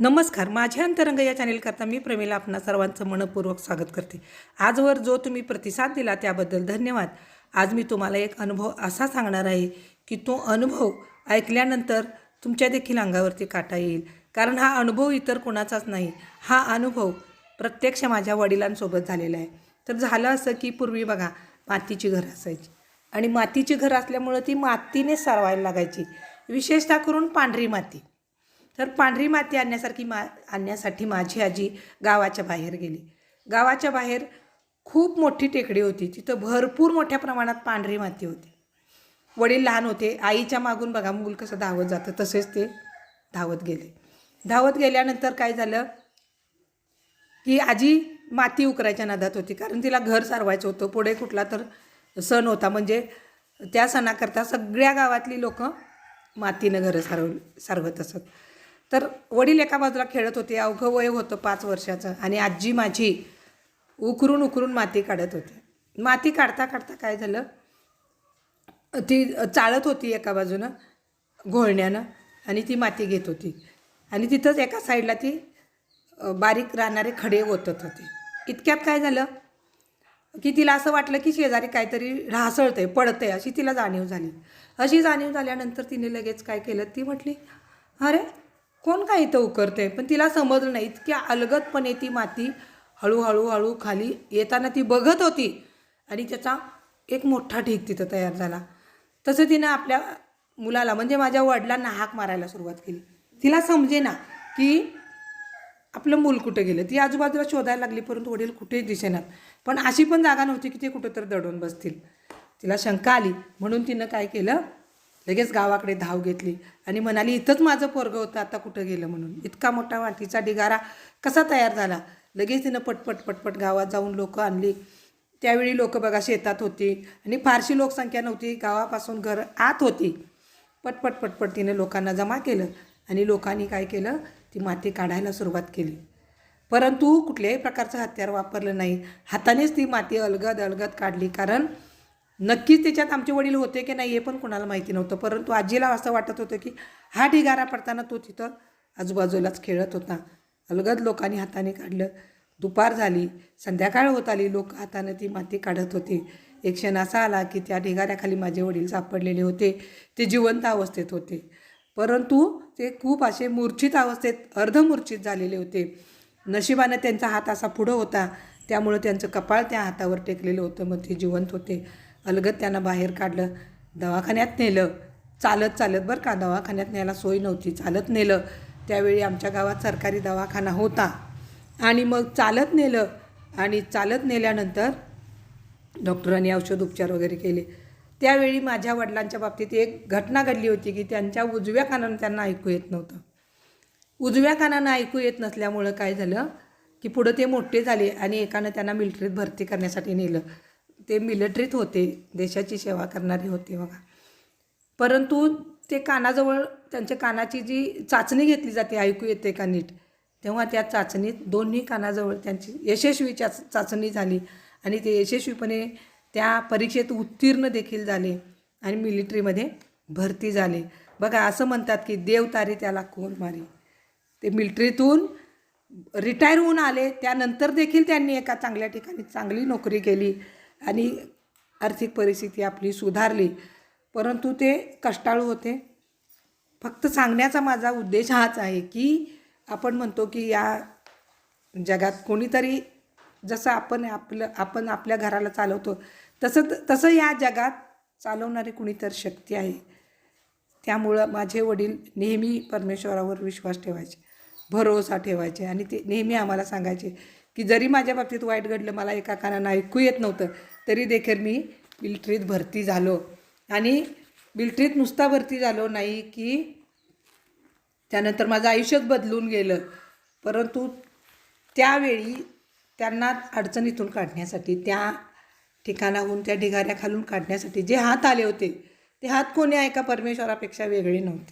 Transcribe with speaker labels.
Speaker 1: नमस्कार. माझ्या अंतरंग या चॅनेलकरता मी प्रमिला. आपणा सर्वांचं मनपूर्वक स्वागत करते. आजवर जो तुम्ही प्रतिसाद दिला त्याबद्दल धन्यवाद. आज मी तुम्हाला एक अनुभव असा सांगणार आहे की तो अनुभव ऐकल्यानंतर तुमच्या देखील अंगावरती काटा येईल. कारण हा अनुभव इतर कोणाचाच नाही. हा अनुभव प्रत्यक्ष माझ्या वडिलांसोबत झालेला आहे. तर झालं असं की पूर्वी बघा मातीची घरं असायची. आणि मातीची घरं असल्यामुळं ती मातीने सारवायला लागायची. विशेषतः करून पांढरी माती. तर पांढरी माती आणण्यासारखी मा आणण्यासाठी माझी आजी गावाच्या बाहेर गेली. गावाच्या बाहेर खूप मोठी टेकडी होती. तिथं भरपूर मोठ्या प्रमाणात पांढरी माती होती. वडील लहान होते. आईच्या मागून बघा मूल कसं धावत जातं तसेच ते धावत गेले. धावत गेल्यानंतर काय झालं की आजी माती उकरायच्या नादात होती. कारण तिला घर सारवायचं होतं. पुढे कुठला तर सण होता. म्हणजे त्या सणाकरता सगळ्या गावातली लोक मातीनं घरं सारव सारवत असत. तर वडील एका बाजूला खेळत होते अवघं वय होतं पाच वर्षाचं. आणि आजी माझी उकरून उकरून माती काढत होती. माती काढता काढता काय झालं? ती चाळत होती एका बाजूनं घोळण्यानं आणि ती माती घेत होती. आणि तिथंच एका साईडला ती बारीक राहणारे खडे ओतत होते. इतक्यात काय झालं? की तिला असं वाटलं की शेजारी काहीतरी ढासळतंय पडतंय अशी तिला जाणीव झाली. अशी जाणीव झाल्यानंतर तिने लगेच काय केलं? ती म्हटली अरे कोण काय इथं उकरते पण तिला समजलं नाही. इतक्या अलगदपणे ती माती हळूहळू हळू खाली येताना ती बघत होती. आणि त्याचा एक मोठा ढीग तिथं तयार झाला. तसं तिनं आपल्या मुलाला म्हणजे माझ्या वडिलांना हाक मारायला सुरुवात केली. तिला समजे ना की आपलं मूल कुठं गेलं? ती आजूबाजूला शोधायला लागली परंतु वडील कुठेच दिसेनात. पण अशी पण जागा नव्हती की ते कुठं तर दडून बसतील. तिला शंका आली. म्हणून तिनं काय केलं? लगेच गावाकडे धाव घेतली. आणि म्हणाली इथंच माझं पोरगं होतं आता कुठं गेलं म्हणून? इतका मोठा मातीचा ढिगारा कसा तयार झाला? लगेच तिनं पटपट पटपट गावात जाऊन लोकं आणली. त्यावेळी लोक बघा शेतात होती आणि फारशी लोकसंख्या नव्हती. गावापासून घर आत होती. पटपट पटपट तिने लोकांना जमा केलं आणि लोकांनी काय केलं? ती माती काढायला सुरुवात केली. परंतु कुठल्याही प्रकारचं हत्यार वापरलं नाही. हातानेच ती माती अलगद अलगद काढली. कारण नक्कीच त्याच्यात आमचे वडील होते की नाही हे पण कोणाला माहिती नव्हतं परंतु आजीला असं वाटत होतं की हा ढिगारा पडताना तो तिथं आजूबाजूलाच खेळत होता. अलगद लोकांनी हाताने काढलं. दुपार झाली संध्याकाळ होत आली लोक हाताने ती माती काढत होती. एक क्षण असा आला की त्या ढिगाऱ्याखाली माझे वडील सापडलेले होते. ते जिवंत अवस्थेत होते. परंतु ते खूप असे मूर्छित अवस्थेत अर्धमूर्छित झालेले होते. नशिबानं त्यांचा हात असा पुढं होता. त्यामुळं त्यांचं कपाळ त्या हातावर टेकलेलं होतं मग ते जिवंत होते. अलगद त्यांना बाहेर काढलं. दवाखान्यात नेलं. चालत चालत बरं का दवाखान्यात न्यायला सोय नव्हती. चालत नेलं. त्यावेळी आमच्या गावात सरकारी दवाखाना होता. आणि मग चालत नेलं. आणि चालत नेल्यानंतर डॉक्टरांनी औषध उपचार वगैरे केले. त्यावेळी माझ्या वडिलांच्या बाबतीत एक घटना घडली होती की त्यांच्या उजव्या कानानं त्यांना ऐकू येत नव्हतं. उजव्या कानानं ऐकू येत नसल्यामुळं काय झालं की पुढं ते मोठे झाले आणि एकानं त्यांना मिलिटरीत भरती करण्यासाठी नेलं. ते मिलिटरीत होते देशाची सेवा करणारे होते बघा. परंतु ते कानाजवळ त्यांच्या कानाची जी चाचणी घेतली जाते ऐकू येते का नीट? तेव्हा त्या चाचणीत दोन्ही कानाजवळ त्यांची यशस्वी चाच चाचणी झाली आणि ते यशस्वीपणे त्या परीक्षेत उत्तीर्ण देखील झाले आणि मिलिटरीमध्ये भरती झाले. बघा असं म्हणतात की देव तारी त्याला कोण मारे ते मिलिटरीतून रिटायर होऊन आले त्यानंतर देखील त्यांनी एका चांगल्या ठिकाणी चांगली नोकरी केली. आणि आर्थिक परिस्थिती आपली सुधारली. परंतु ते कष्टाळू होते. फक्त सांगण्याचा माझा उद्देश हाच आहे की आपण म्हणतो की या जगात कोणीतरी जसं आपण आपलं आपण आपल्या घराला चालवतो तसं तसं या जगात चालवणारी कुणीतरी शक्ती आहे. त्यामुळं माझे वडील नेहमी परमेश्वरावर विश्वास ठेवायचे भरोसा ठेवायचे आणि ते नेहमी आम्हाला सांगायचे की जरी माझ्या बाबतीत वाईट घडलं मला एका कानानं ऐकू येत नव्हतं तरी देखील मी मिल्ट्रीत भरती झालो. आणि मिल्ट्रीत नुसता भरती झालो नाही की त्यानंतर माझं आयुष्यच बदलून गेलं. परंतु त्यावेळी त्यांना अडचणीतून काढण्यासाठी त्या ठिकाणाहून त्या ढिगाऱ्याखालून काढण्यासाठी जे हात आले होते ते हात कोणी आहे का परमेश्वरापेक्षा वेगळे नव्हते.